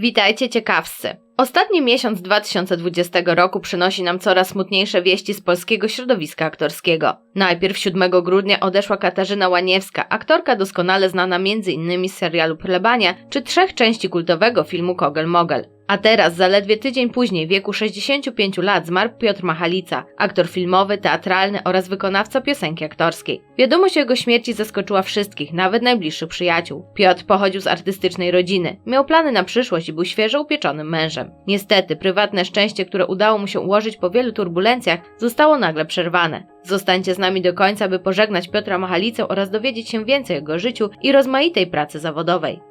Witajcie ciekawscy. Ostatni miesiąc 2020 roku przynosi nam coraz smutniejsze wieści z polskiego środowiska aktorskiego. Najpierw 7 grudnia odeszła Katarzyna Łaniewska, aktorka doskonale znana m.in. z serialu Plebania czy trzech części kultowego filmu Kogel Mogel. A teraz, zaledwie tydzień później, w wieku 65 lat, zmarł Piotr Machalica, aktor filmowy, teatralny oraz wykonawca piosenki aktorskiej. Wiadomość o jego śmierci zaskoczyła wszystkich, nawet najbliższych przyjaciół. Piotr pochodził z artystycznej rodziny, miał plany na przyszłość i był świeżo upieczonym mężem. Niestety, prywatne szczęście, które udało mu się ułożyć po wielu turbulencjach, zostało nagle przerwane. Zostańcie z nami do końca, by pożegnać Piotra Machalicę oraz dowiedzieć się więcej o jego życiu i rozmaitej pracy zawodowej.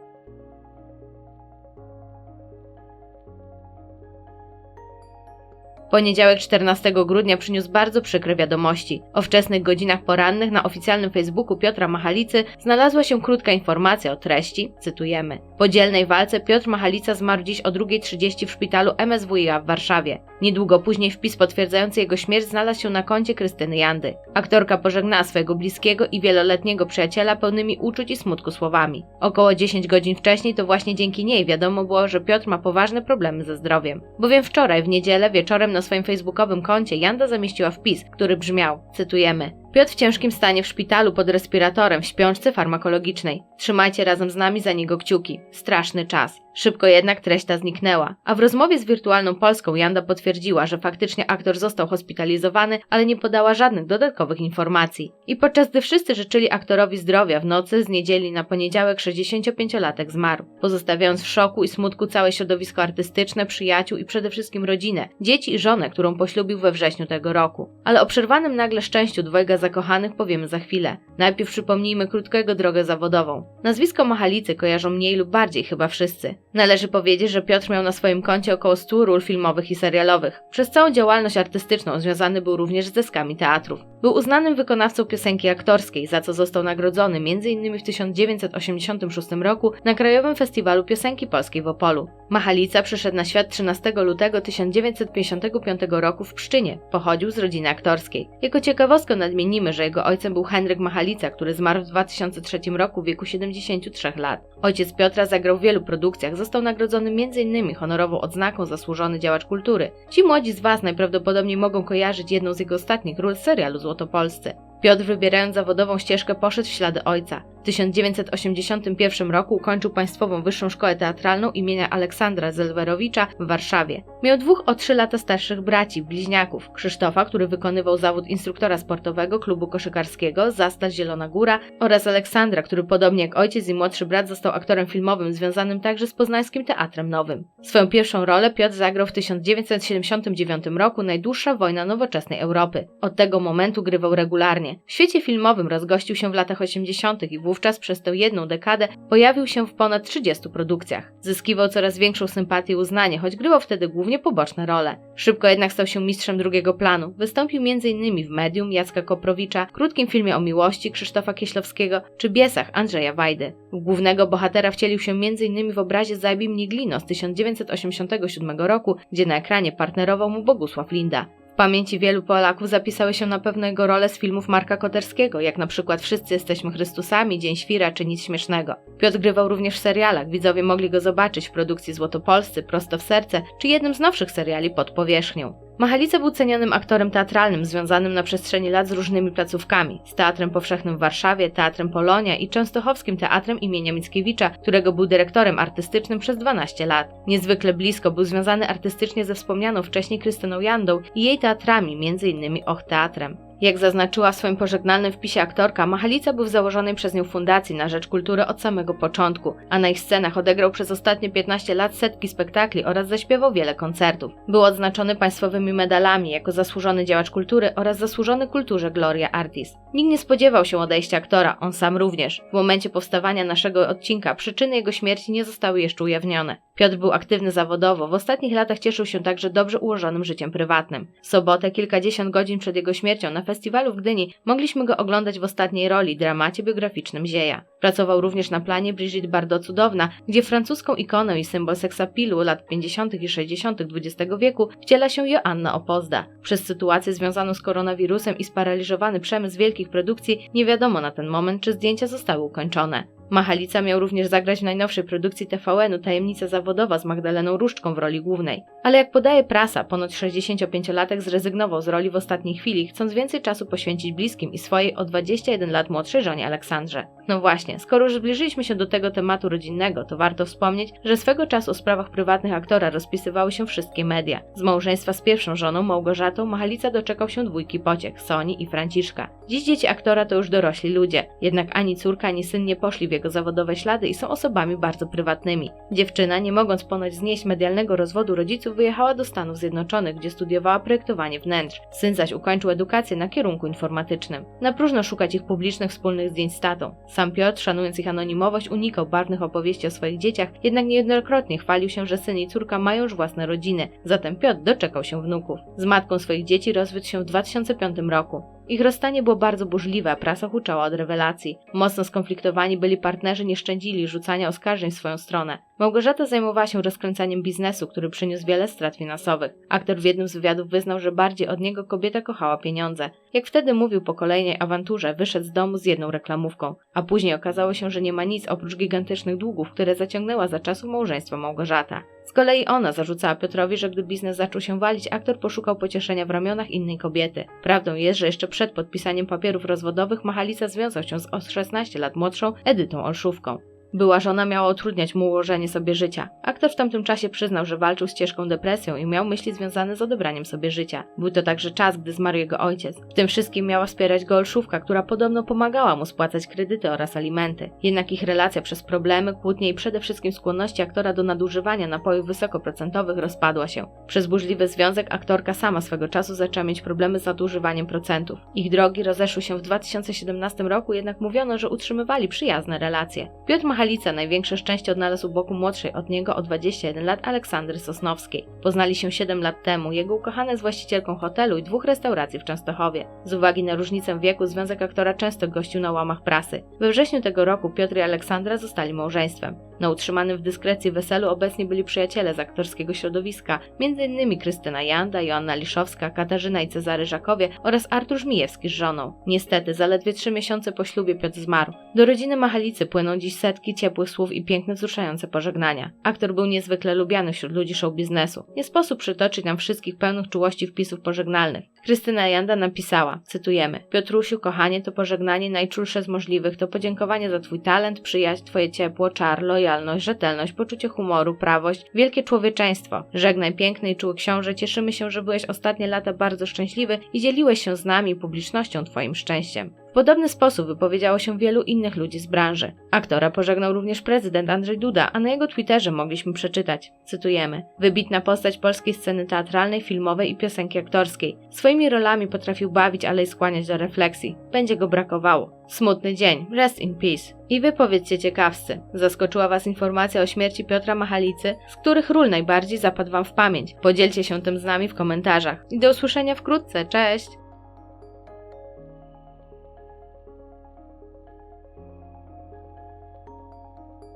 Poniedziałek 14 grudnia przyniósł bardzo przykre wiadomości. O wczesnych godzinach porannych na oficjalnym Facebooku Piotra Machalicy znalazła się krótka informacja o treści, cytujemy. Po dzielnej walce Piotr Machalica zmarł dziś o 2.30 w szpitalu MSWiA w Warszawie. Niedługo później wpis potwierdzający jego śmierć znalazł się na koncie Krystyny Jandy. Aktorka pożegnała swojego bliskiego i wieloletniego przyjaciela pełnymi uczuć i smutku słowami. Około 10 godzin wcześniej to właśnie dzięki niej wiadomo było, że Piotr ma poważne problemy ze zdrowiem. Bowiem wczoraj w niedzielę wieczorem na swoim facebookowym koncie Janda zamieściła wpis, który brzmiał, cytujemy, Piotr w ciężkim stanie w szpitalu pod respiratorem w śpiączce farmakologicznej. Trzymajcie razem z nami za niego kciuki. Straszny czas. Szybko jednak treść ta zniknęła, a w rozmowie z Wirtualną Polską Janda potwierdziła, że faktycznie aktor został hospitalizowany, ale nie podała żadnych dodatkowych informacji. I podczas gdy wszyscy życzyli aktorowi zdrowia w nocy z niedzieli na poniedziałek 65-latek zmarł, pozostawiając w szoku i smutku całe środowisko artystyczne, przyjaciół i przede wszystkim rodzinę, dzieci i żonę, którą poślubił we wrześniu tego roku. Ale o przerwanym nagle szczęściu dwojga zakochanych powiemy za chwilę. Najpierw przypomnijmy krótko jego drogę zawodową. Nazwisko Machalicy kojarzą mniej lub bardziej chyba wszyscy. Należy powiedzieć, że Piotr miał na swoim koncie około 100 ról filmowych i serialowych. Przez całą działalność artystyczną związany był również z deskami teatrów. Był uznanym wykonawcą piosenki aktorskiej, za co został nagrodzony m.in. w 1986 roku na Krajowym Festiwalu Piosenki Polskiej w Opolu. Machalica przyszedł na świat 13 lutego 1955 roku w Pszczynie. Pochodził z rodziny aktorskiej. Jako ciekawostkę nadmienimy, że jego ojcem był Henryk Machalica, który zmarł w 2003 roku w wieku 73 lat. Ojciec Piotra zagrał w wielu produkcjach, został nagrodzony m.in. honorową odznaką Zasłużony Działacz Kultury. Ci młodzi z Was najprawdopodobniej mogą kojarzyć jedną z jego ostatnich ról serialu Złotopolscy. Piotr, wybierając zawodową ścieżkę, poszedł w ślady ojca. W 1981 roku ukończył Państwową Wyższą Szkołę Teatralną imienia Aleksandra Zelwerowicza w Warszawie. Miał dwóch o trzy lata starszych braci, bliźniaków, Krzysztofa, który wykonywał zawód instruktora sportowego klubu koszykarskiego Zastal Zielona Góra oraz Aleksandra, który podobnie jak ojciec i młodszy brat został aktorem filmowym związanym także z Poznańskim Teatrem Nowym. Swoją pierwszą rolę Piotr zagrał w 1979 roku Najdłuższa wojna nowoczesnej Europy. Od tego momentu grywał regularnie. W świecie filmowym rozgościł się w latach 80. i wówczas przez tę jedną dekadę pojawił się w ponad 30 produkcjach. Zyskiwał coraz większą sympatię i uznanie, choć grywał wtedy głównie poboczne role. Szybko jednak stał się mistrzem drugiego planu. Wystąpił m.in. w Medium Jacka Koprowicza, krótkim filmie o miłości Krzysztofa Kieślowskiego czy Biesach Andrzeja Wajdy. W głównego bohatera wcielił się m.in. w obrazie Zabij mnie z 1987 roku, gdzie na ekranie partnerował mu Bogusław Linda pamięci wielu Polaków zapisały się na pewno jego role z filmów Marka Koterskiego, jak na przykład Wszyscy jesteśmy Chrystusami, Dzień Świra czy Nic Śmiesznego. Piotr grywał również w serialach, widzowie mogli go zobaczyć w produkcji Złotopolscy, Prosto w Serce czy jednym z nowszych seriali Pod Powierzchnią. Machalica był cenionym aktorem teatralnym związanym na przestrzeni lat z różnymi placówkami, z Teatrem Powszechnym w Warszawie, Teatrem Polonia i Częstochowskim Teatrem imienia Mickiewicza, którego był dyrektorem artystycznym przez 12 lat. Niezwykle blisko był związany artystycznie ze wspomnianą wcześniej Krystyną Jandą i jej teatrami, m.in. Och Teatrem. Jak zaznaczyła w swoim pożegnalnym wpisie aktorka, Machalica był w założonej przez nią fundacji na rzecz kultury od samego początku, a na ich scenach odegrał przez ostatnie 15 lat setki spektakli oraz zaśpiewał wiele koncertów. Był odznaczony państwowymi medalami jako zasłużony działacz kultury oraz zasłużony kulturze Gloria Artis. Nikt nie spodziewał się odejścia aktora, on sam również. W momencie powstawania naszego odcinka przyczyny jego śmierci nie zostały jeszcze ujawnione. Piotr był aktywny zawodowo, w ostatnich latach cieszył się także dobrze ułożonym życiem prywatnym. W sobotę, kilkadziesiąt godzin przed jego śmiercią na festiwalu w Gdyni mogliśmy go oglądać w ostatniej roli dramacie biograficznym Zieja. Pracował również na planie Brigitte Bardot Cudowna, gdzie francuską ikoną i symbol seksapilu lat 50. i 60. XX wieku wciela się Joanna Opozda. Przez sytuację związaną z koronawirusem i sparaliżowany przemysł wielkich produkcji nie wiadomo na ten moment, czy zdjęcia zostały ukończone. Machalica miał również zagrać w najnowszej produkcji TVN-u Tajemnica Zawodowa z Magdaleną Różczką w roli głównej. Ale jak podaje prasa, ponoć 65-latek zrezygnował z roli w ostatniej chwili, chcąc więcej czasu poświęcić bliskim i swojej o 21 lat młodszej żonie Aleksandrze. No właśnie, skoro już zbliżyliśmy się do tego tematu rodzinnego, to warto wspomnieć, że swego czasu o sprawach prywatnych aktora rozpisywały się wszystkie media. Z małżeństwa z pierwszą żoną, Małgorzatą, Machalica doczekał się dwójki pociech, Soni i Franciszka. Dziś dzieci aktora to już dorośli ludzie, jednak ani córka, ani syn nie poszli w jego zawodowe ślady i są osobami bardzo prywatnymi. Dziewczyna, nie mogąc ponoć znieść medialnego rozwodu rodziców, wyjechała do Stanów Zjednoczonych, gdzie studiowała projektowanie wnętrz. Syn zaś ukończył edukację na kierunku informatycznym. Na próżno szukać ich publicznych wspólnych zdjęć z tatą. Sam Piotr, szanując ich anonimowość, unikał barwnych opowieści o swoich dzieciach, jednak niejednokrotnie chwalił się, że syn i córka mają już własne rodziny. Zatem Piotr doczekał się wnuków. Z matką swoich dzieci rozwiódł się w 2005 roku. Ich rozstanie było bardzo burzliwe, prasa huczała od rewelacji. Mocno skonfliktowani byli partnerzy, nie szczędzili rzucania oskarżeń w swoją stronę. Małgorzata zajmowała się rozkręcaniem biznesu, który przyniósł wiele strat finansowych. Aktor w jednym z wywiadów wyznał, że bardziej od niego kobieta kochała pieniądze. Jak wtedy mówił po kolejnej awanturze, wyszedł z domu z jedną reklamówką, a później okazało się, że nie ma nic oprócz gigantycznych długów, które zaciągnęła za czasów małżeństwa Małgorzata. Z kolei ona zarzucała Piotrowi, że gdy biznes zaczął się walić, aktor poszukał pocieszenia w ramionach innej kobiety. Prawdą jest, że jeszcze przed podpisaniem papierów rozwodowych Machalica związał się z o 16 lat młodszą Edytą Olszówką. Była żona miała utrudniać mu ułożenie sobie życia. Aktor w tamtym czasie przyznał, że walczył z ciężką depresją i miał myśli związane z odebraniem sobie życia. Był to także czas, gdy zmarł jego ojciec. W tym wszystkim miała wspierać go Olszówka, która podobno pomagała mu spłacać kredyty oraz alimenty. Jednak ich relacja przez problemy, kłótnie i przede wszystkim skłonności aktora do nadużywania napojów wysokoprocentowych rozpadła się. Przez burzliwy związek aktorka sama swego czasu zaczęła mieć problemy z nadużywaniem procentów. Ich drogi rozeszły się w 2017 roku, jednak mówiono, że utrzymywali przyjazne relacje. Piotr Machalica największe szczęście odnalazł u boku młodszej od niego o 21 lat Aleksandry Sosnowskiej. Poznali się 7 lat temu, jego ukochana jest właścicielką hotelu i dwóch restauracji w Częstochowie. Z uwagi na różnicę wieku związek aktora często gościł na łamach prasy. We wrześniu tego roku Piotr i Aleksandra zostali małżeństwem. Na utrzymanym w dyskrecji weselu obecni byli przyjaciele z aktorskiego środowiska, m.in. Krystyna Janda, Joanna Liszowska, Katarzyna i Cezary Żakowie oraz Artur Żmijewski z żoną. Niestety, zaledwie trzy miesiące po ślubie Piotr zmarł. Do rodziny Machalicy płyną dziś setki ciepłych słów i piękne, wzruszające pożegnania. Aktor był niezwykle lubiany wśród ludzi show biznesu. Nie sposób przytoczyć nam wszystkich pełnych czułości wpisów pożegnalnych. Krystyna Janda napisała, cytujemy, Piotrusiu, kochanie, to pożegnanie najczulsze z możliwych, to podziękowanie za twój talent, przyjaźń, twoje ciepło, czar, lojalność, rzetelność, poczucie humoru, prawość, wielkie człowieczeństwo. Żegnaj piękny i czuły książę, cieszymy się, że byłeś ostatnie lata bardzo szczęśliwy i dzieliłeś się z nami publicznością twoim szczęściem. Podobny sposób wypowiedziało się wielu innych ludzi z branży. Aktora pożegnał również prezydent Andrzej Duda, a na jego Twitterze mogliśmy przeczytać, cytujemy, wybitna postać polskiej sceny teatralnej, filmowej i piosenki aktorskiej. Swoimi rolami potrafił bawić, ale i skłaniać do refleksji. Będzie go brakowało. Smutny dzień. Rest in peace. I wy powiedzcie ciekawscy, zaskoczyła was informacja o śmierci Piotra Machalicy, z których ról najbardziej zapadł wam w pamięć. Podzielcie się tym z nami w komentarzach. I do usłyszenia wkrótce. Cześć!